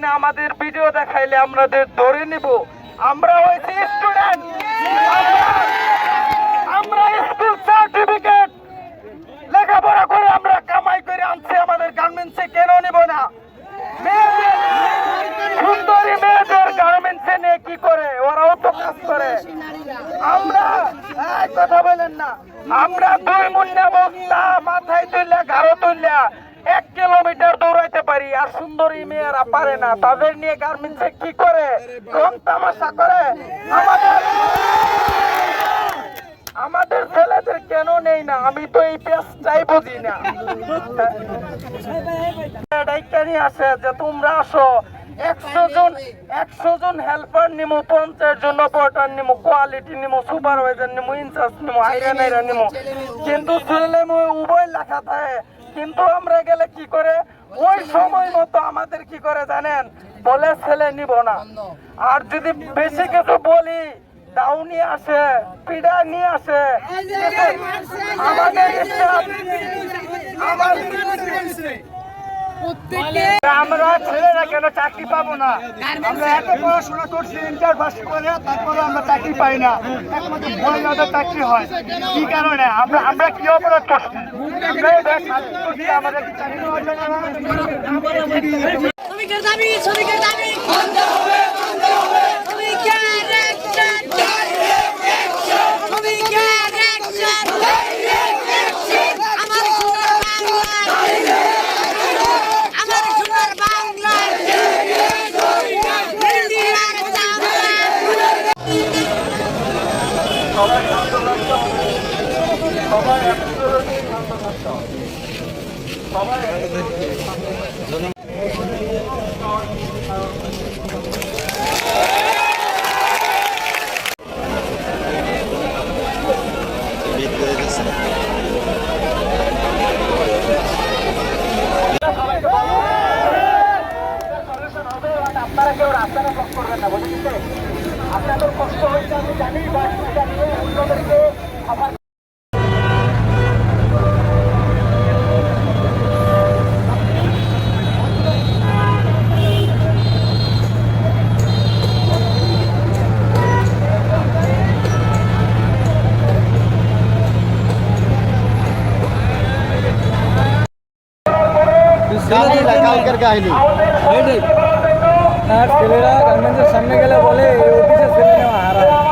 কিনা আমাদের ভিডিও দেখাইলে আমাদের ধরে নিব। আমরা হয়েছি স্টুডেন্ট লেখাপড়া করে আমরা কামাই করে আনছি, আমাদের গার্মেন্টসে কেন নিব না? আমরা দুই মুন্না বস্তা মাথায় তুললে গাঢ় তুললে এক কিলোমিটার দৌড়াইতে পারি, আর সুন্দরী মেয়েরা পারে না। তাদের নিয়ে গার্মেন্টসে কি করে? কম তামাশা করে? আমাদের আমাদের ছেলেদের কেন নেই না? আমি তো এই পেঁচটাই বুঝি না। আছে আসে যে, তোমরা আসো। একশো জন একশো জন হেল্পার নিমু পঞ্চাশ জন অপারেটর নিমু কোয়ালিটি নিমু সুপারভাইজার নিমু ইনচার্জ নিমু আইরা নাইরা নিমু কিন্তু ছেলে উভয় লেখা থাকে। কিন্তু আমরা গেলে কি করে? ওই সময় মতো আমাদের কি করে জানেন? বলে ছেলে নিব না। আর যদি বেশি কিছু বলি দাও নিয়ে আসে পিড়া নিয়ে আসে। আমাদের staff, আমার আমরা ছেলেরা কেন চাকরি পাবো না? আমরা এত পড়াশোনা করছি ইন্টার পাস করে তারপরে আমরা চাকরি পাই না। একমাত্র মহিলাদের চাকরি হয়। কি কারণে? আমরা আমরা কি অপরাধ করছি? আমাদের চাকরি হওয়ার জন্য। শ্রমিকের দাবি শ্রমিকের দাবি। আপনারা কেউ রাস্তাটা ব্লক করবেন না বুঝেছেন আপনাদের কষ্ট হয়েছে আমি জানি বা জানিয়ে অন্যদেরকে আমার কালকের কাহিনী এইটাই আর ছেলেরা গার্মেন্টসের সামনে গেলে বলে এই অফিসে ছেলে নেওয়া হারায়